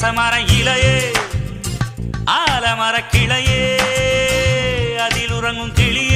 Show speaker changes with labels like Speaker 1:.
Speaker 1: அரச மர இலையே ஆலமர கிளையே அதில் உறங்கும் கிளி